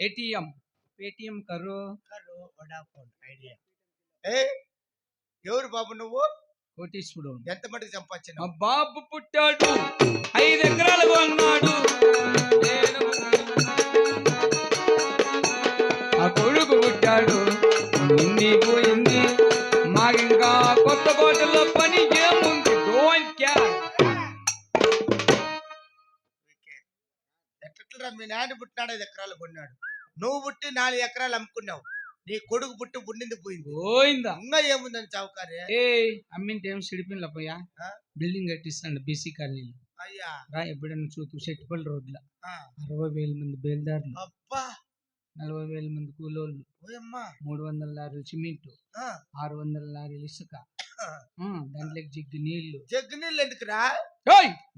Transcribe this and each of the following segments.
Paytm Paytm కరు కరు Vodafone Idea. ఏ ఎవరు బాబు నువ్వు? కోటీశ్వరుడు. ఎంత మటుకు సంపాదించిన మా బాబు పుట్టాడు ఐదు ఎకరాలు కొన్నాడు. నేను ఆ కొడుకు పుట్టాడు. నిండి పోయింది మాకింకా కొత్త కోటలో పని ఏముంది? డోంట్ కేర్ ఎట్లా మీ నాన్న పుట్టినాడు ఐదు ఎకరాలు కొన్నాడు. నువ్వు పుట్టి నాలుగు ఎకరాలు అమ్ముకున్నావు. నీ కొడుకు పుట్టి పుట్టింది పోయింది. పోయిందా? ఇంకా ఏముందని చౌకారే ఏ అమ్మింటే ఏం చెడిపోయిన పోయా? ఆ? బిల్డింగ్ కట్టిస్తాడు బీసీ కాలనీలో. అయ్యా. రా ఎప్పుడైనా చూతు చెట్టుపల్లి రోడ్ల అరవై వేల మంది బయలుదారులు అబ్బా! నలభై వేల మంది కూలోళ్ళు. మూడు వందల లారీలు సిమెంట్. ఆరు వందల లారీలు ఇసుక. దాంట్లోకి జిగ్గు నీళ్ళు. జగ్గు నీళ్ళు ఎందుకురా!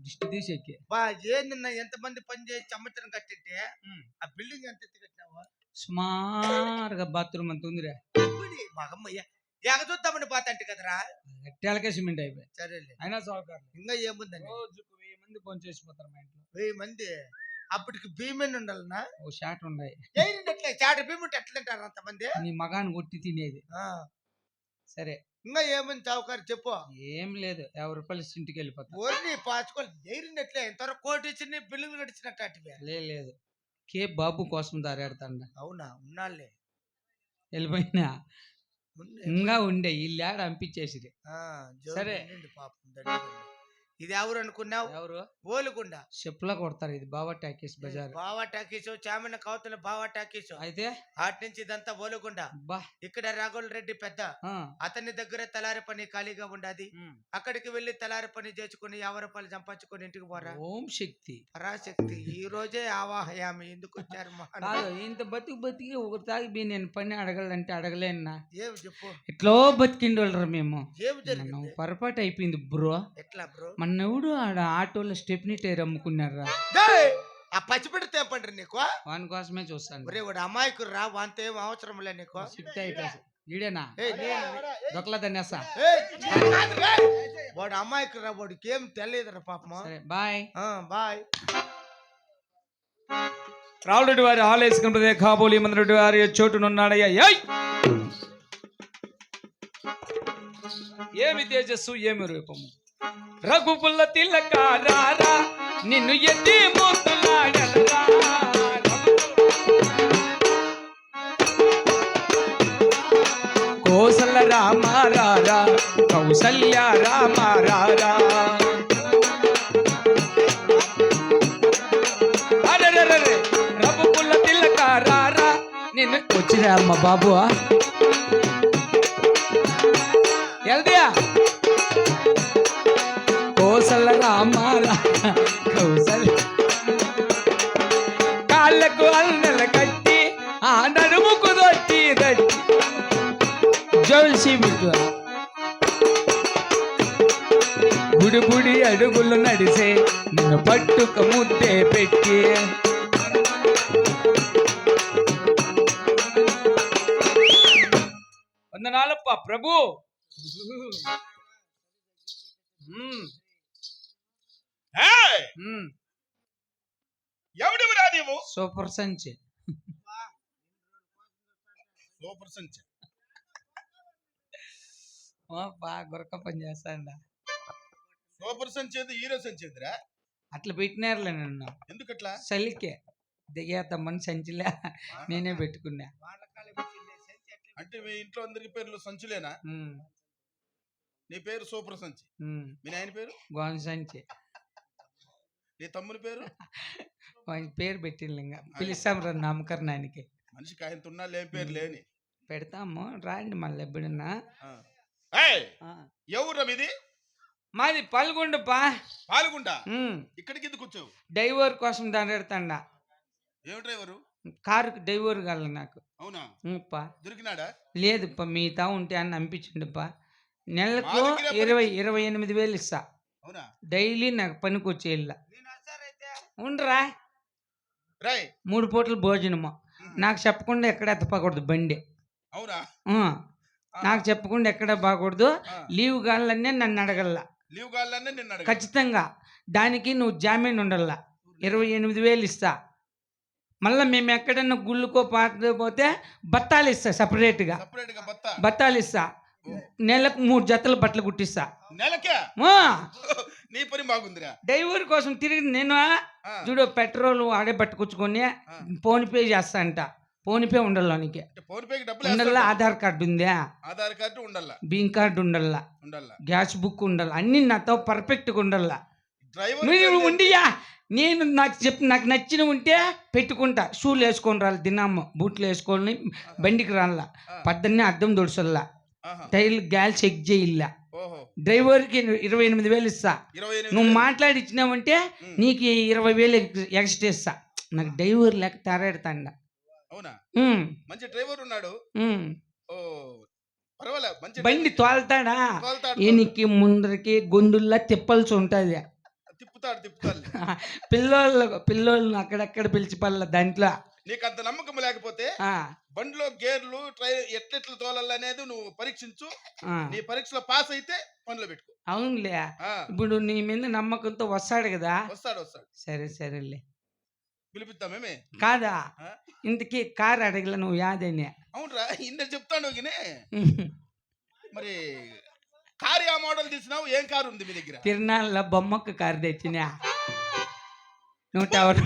దిష్టి తీసేకి. బా ఏందన్నా ఎంత మంది పని చేసి సంవత్సరం కట్టింటే. ఆ బిల్డింగ్ ఎంత ఎత్తు సుమారుగా బాత్రూమ్ అంత ఉందిరా. మగమ్మయ్య ఎగ చూద్దామని పాతంటే కదరా? గట్టాలకే సిమెంట్ అయిపోయి సరేలే. అయినా సౌకర్యం ఇంకా ఏముందని రోజుకు వెయ్యి మంది ఫోన్ చేసిపోతారు మా ఇంట్లో. వెయ్యి మంది? అప్పటికి భీమన్ ఉండాలనా? ఓ షాట్ ఉన్నాయి ఎట్లా చాట భీముంటే ఎట్లా తింటారు అంతమంది? నీ మగాన్ని కొట్టి తినేది. సరే. ఇంకా ఏముంది చౌకారు చెప్పు. ఏం లేదు. యాభై రూపాయలు ఇంటికి వెళ్ళిపోతా. ఓర్ని పాచుకోవాలి. ఎయిరినట్లే ఇంతవరకు కోటి ఇచ్చి బిల్లులు గడిచినట్టు అటువే లేదు. కే. బాబు కోసం దారాడుతాండ. అవునా? ఉన్నాళ్ళే వెళ్ళిపోయినా. ఇంకా ఉండే. ఈ లేడ జోరు సరే. పాపం. ఇది ఎవరు అనుకున్నావు? ఎవరు? ఓలుగుండ చెప్పులా కొడతారు ఇది బాబా టాకీస్ బజార్. బావా టాకీసు చామన్న కౌతల బావా టాకీసు. అయితే? అటు నుంచి ఇదంతా ఓలుగుండ బా. ఇక్కడ రాఘుల్ రెడ్డి పెద్ద. అతని దగ్గర తలారి పని ఖాళీగా ఉండాది. అక్కడికి వెళ్ళి తలారి పని చేసుకుని యాభై రూపాయలు సంపాదించుకొని ఇంటికి పోరా. ఓం శక్తి. పరాశక్తి. ఈ రోజే ఆవాహయామి. ఎందుకు వచ్చారు ఇంత బతుకు బతికి ఒక తాగి నేను పని అడగాలంటే అడగలేనా? ఏమి చెప్పు? ఎట్లో బతికిండోళ్ళరా మేము? ఏమి జరిగింది? పొరపాటు అయిపోయింది బ్రో. ఎట్లా బ్రో? మన ఎవడు ఆడ ఆటోలో స్టెప్నీ టైర్ అమ్ముకున్నారా! ఆ పచ్చిపెట్టి తేపండి నీకు? వాని కోసమే చూస్తాను. ఒరే వాడు అమాయకుడు రా వాంత ఏం అవసరం లే నీకు? సిక్తే అయిపోయి ఈడేనా? దొక్కల ఏయ్! వాడు అమాయకుడు రా వాడికి ఏం తెలియదురా పాపం. సరే బాయ్. ఆ, బాయ్. రావులరెడ్డి వారి హాల్ వేసుకున్నదే కాబోలి మందరెడ్డి వారి చోటునున్నాడయ్యా ఏయ్! ఏమి తేజస్సు ఏమి రూపము? రఘుపుల్ల తిలక రారా నిన్ను ఎత్తి ముద్దులాడరా కోసల రామ రారా కౌసల్య రామ రారా అరెరెరెరె, రవ్వ పుల్ల రారా నిన్ను వచ్చిరా అమ్మ బాబు ఎల్దియా రామ రా- కౌసల్య కాళ్ళకు అల్లెల కట్టి ఆ నడుముకు దొట్టి దట్టి. జోల్సి బిడ్డ బుడి అడుగులు నడిసే నిన్ను పట్టుక ముద్దే పెట్టి. వందనాలప్ప ప్రభు. ఎవడివిరా నీవు? సూపర్ సంచి. సూపర్ సంచ. బాగా గురక పని చేస్తాండా. సూపర్ సంచేది హీరో సంచేదిరా అట్లా పెట్టినారులే నన్ను. ఎందుకట్లా? చలికే. దిగేద్దామని సంచిలే. నేనే పెట్టుకున్నా. అంటే మీ ఇంట్లో అందరికి పేర్లు సంచులేనా? నీ పేరు సూపర్ సంచి. మీ నాయన పేరు? గోన సంచి. నీ తమ్ముని పేరు? పేరు పెట్టిండు ఇంకా పిలుస్తాం రా నామకరణానికి. మనిషికి ఆయన తున్నా లేని పేరు లేని. పెడతాము. రాండి మళ్ళీ ఎప్పుడన్నా. ఎవరు మీది? మాది పాల్గొండ ఉమ్, ఇక్కడికి ఎందుకు వచ్చావు? డైవర్ కోసం దాని ఎడతాండా. ఏమి డ్రైవరు? కారుకి డైవర్ కావాలి నాకు. అవునా? పా. దొరికినాడా? లేదుప్పా మిగతా ఉంటే అని అనిపించండిపా నెలకు ఇరవై ఇరవై ఎనిమిది వేలు ఇస్తా. అవునా? డైలీ నాకు పనికి వచ్చే ఇల్లా. నేను వస్తారైతే ఉండరా. మూడు పూటలు భోజనము. నాకు చెప్పకుండా ఎక్కడ ఎత్తపకూడదు బండి. అవునా. నాకు చెప్పకుండా ఎక్కడ బాగూడదు ఆ. లీవ్ కావాలనే నన్ను అడగల్లా. లీవ్ నిన్ను అడగ ఖచ్చితంగా. దానికి నువ్వు జామీన్ ఉండల్లా. ఇరవై ఎనిమిది వేలు ఇస్తా. మళ్ళీ మేము ఎక్కడన్నా గుళ్ళుకో పోతే బత్తాలు ఇస్తా సపరేట్గా. సపరేట్గా బత్త? బత్తాలు ఇస్తా. నెలకు మూడు జతలు బట్టలు కుట్టిస్తా. పని బాగుందిరా. డ్రైవర్ కోసం తిరిగి నేను చూడు పెట్రోల్ ఆడే పట్టుకొచ్చుకొని. ఫోన్ పే చేస్తా అంట ఫోన్ పే ఉండాల నీకు? ఫోన్ పేకి డబ్బులు. ఆధార్ కార్డు ఉందా? ఆధార్ కార్డు ఉండాల బియ్యం కార్డు ఉండాల ఉండాల గ్యాస్ బుక్ ఉండాలి అన్ని నాతో పర్ఫెక్ట్గా ఉండాల డ్రైవర్ ఉండియా? నేను నాకు చెప్పి నాకు నచ్చిన ఉంటే పెట్టుకుంటా. షూలు వేసుకొని రాలి దినమ్మ బూట్లు వేసుకొని బండికి రాళ్ళ పద్దన్నే అద్దం దొడుసల్లా. టైర్లు గ్యాస్ చెక్ చేయిల్లా. డ్రైవర్కి ఇరవై ఎనిమిది వేలు ఇస్తా. నువ్వు. మాట్లాడి ఇచ్చినావంటే. నీకు ఇరవై వేలు ఎక్- ఎక్స్ట్రా ఇస్తా. నాకు డ్రైవర్ లేక తెరాడుతాండ. అవునా? మంచి డ్రైవర్ ఉన్నాడు. బండి తోలుతాడా? ఈయనకి ముందరికి గొండుల్లా తిప్పాల్సి ఉంటుంది తిప్పుతాడు తిప్పుతాడు. పిల్లోళ్ళు పిల్లోళ్ళని అక్కడక్కడ పిలిచి పల్ల దాంట్లో. నీకు అంత నమ్మకం లేకపోతే బండిలో గేర్లు ట్రై ఎట్లెట్లు తోలాలనేది నువ్వు పరీక్షించు. నీ పరీక్షలో పాస్ అయితే పనిలో పెట్టుకో. అవునులే. ఇప్పుడు నీ మీద నమ్మకంతో వస్తాడు కదా? వస్తాడు వస్తాడు. సరే సరేలే. పిలిపిద్దామేమే కాదా? ఇంతకీ కారు అడగల నువ్వు యాదని అవునరా ఇన్న చెప్తాను మరి కారు ఆ మోడల్ తీసినావు ఏం కారు ఉంది మీ దగ్గర? తిరునాళ్ళ బొమ్మకు కారు తెచ్చినా. నూట ఎవరు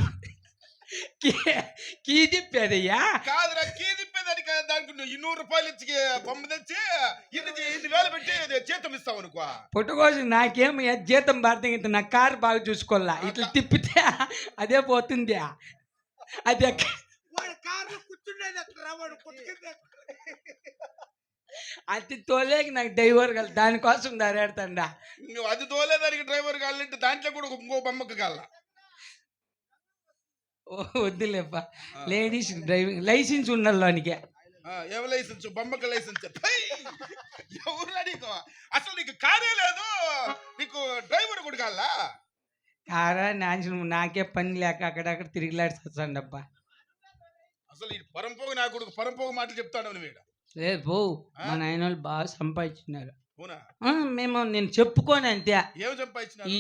కీ తిప్పేదయ్యా కాదురా కీ తిప్పేదానికి దానికి నువ్వు ఇన్నూరు రూపాయలు ఇచ్చి బొమ్మ తెచ్చి ఇన్ని ఇన్ని వేలు పెట్టి జీతం ఇస్తావు అనుకో. పుట్టకోసం నాకేం జీతం ఇంత నా కారు బాగా చూసుకోవాలా? ఇట్లా తిప్పితే అదే పోతుంది. అది కారులో కూర్చుండేది అక్కడ వాడు అది తోలేకి నాకు డ్రైవర్ కల దానికోసం దారేడుతాండా. నువ్వు అది తోలేదానికి డ్రైవర్ కావాలంటే దాంట్లో కూడా ఇంకో బొమ్మకు కాల ఓ వద్దులేప్ప లేడీస్ డ్రైవింగ్ లైసెన్స్ ఉండాలోనికి ఏం లైసెన్స్? బొమ్మకు లైసెన్స్. ఎవరు నీకు అసలు నీకు కారే లేదు. నీకు డ్రైవర్ కూడా కావాలా? కారా నాశనం నాకే పని లేక అక్కడక్కడ తిరిగిలాడుతుండబ్బా అసలు ఈ పరంపోగు నా కొడుకు పరంపోగు మాటలు చెప్తాడు నువ్వు లేదు పో. మా నాయన వాళ్ళు బాగా సంపాదించినారు మేము నేను చెప్పుకోను అంతే. ఈ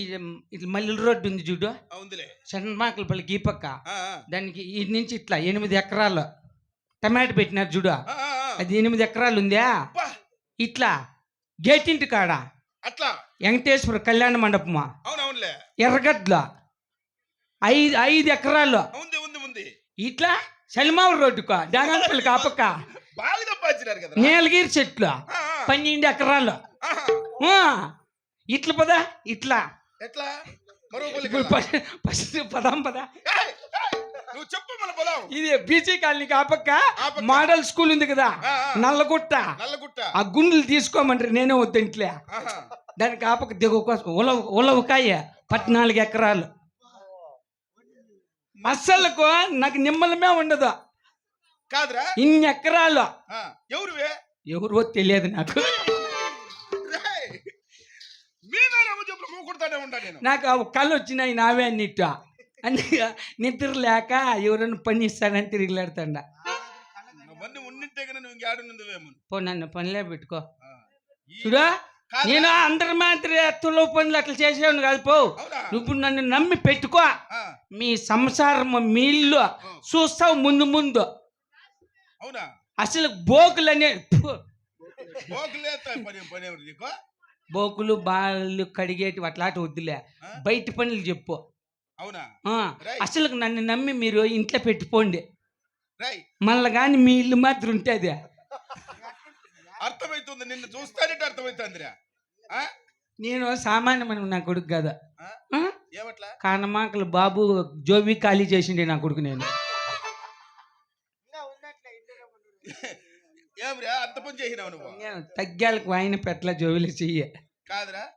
ఇట్లా మల్లెల రోడ్డు ఉంది చూడు. చంద్రమాకల పల్లి ఈ పక్క. దానికి ఈ నుంచి ఇట్లా ఎనిమిది ఎకరాలు టమాటో పెట్టినారు చూడు. అది ఎనిమిది ఎకరాలు ఉందా? ఇట్లా గేటింటి కాడ. అట్లా? వెంకటేశ్వర కళ్యాణ మండపమా? ఎర్రగడ్ల ఐదు ఐదు ఎకరాలు. ఇట్లా సలిమావ రోడ్డుకో. డానాలపల్లి కాపక్క. బాగా కదా. నీలగిరి చెట్లు పన్నెండు ఎకరాలు. ఆ, ఇట్లా పదా ఇట్లా. ఎట్లా? పదాం పదా. ఏయ్, ఏయ్, నువ్వు చెప్పు మన పొలం. ఇది బీసీ కాలనీ కాపక్క ఆ పక్క. మోడల్ స్కూల్ ఉంది కదా ఆ, ఆ. నల్లగుట్ట. నల్లగుట్ట. ఆ గుండెలు తీసుకోమంటారు నేనే వద్దంట్లే. దానికి కాపక దిగు కోసం. ఉలవ ఉలవకాయ పద్నాలుగు ఎకరాలు. అస్సలకు నాకు నిమ్మలమే ఉండదు. కాదురా? ఇన్ని ఎకరాలు ఆ, ఎవరువే? ఎవరో తెలియదు నాకు. నాకు కళ్ళు వచ్చినాయి నావే అన్నిట్టు. అందుకే నిద్ర లేక ఎవరైనా పని ఇస్తానని తిరిగిలాడుతాండ. పో నన్ను పనిలే పెట్టుకో. చూడా? నేను అందరి మాత్రం తులో పనులు అట్లా చేసేవాడిని కాదు పో. నువ్వు నన్ను నమ్మి పెట్టుకో. మీ సంసారం మీ ఇల్లు చూస్తావు ముందు ముందు. అవునా? అసలు ఎవరు నీకు? బోకులు బాళ్ళు కడిగేటి అట్లాంటి వద్దులే? బయట పనులు చెప్పు. అవునా. అసలు నన్ను నమ్మి మీరు ఇంట్లో పెట్టుకోండి. మళ్ళీ కానీ మీ ఇల్లు మాత్రం ఉంటుంది. అర్థమవుతుంది నిన్ను చూస్తానంటే అర్థమవుతుందిరా? నేను సామాన్యమైన నా కొడుకు కదా. కానమాకలు బాబు జోబీ ఖాళీ చేసిండే నా కొడుకు నేను. ఏమిరా అంత పని చేసినావు నువ్వు? తగ్గాలకు ఆయన పెట్ల జోబీలు చెయ్యి. కాదురా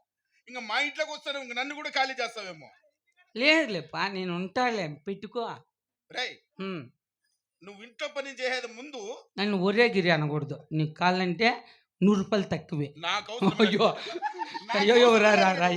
ఇంకా మా ఇంట్లోకి వస్తాను ఇంక నన్ను కూడా ఖాళీ చేస్తావేమో. లేదులేపా నేను ఉంటాలే పెట్టుకో. రై. నువ్వు ఇంట్లో పని చేసేది ముందు నన్ను ఒరే గిరి అనకూడదు. నీకు కావాలంటే నూరు రూపాయలు తక్కువే. నాకు. అయ్యో. అయ్యో రా రా.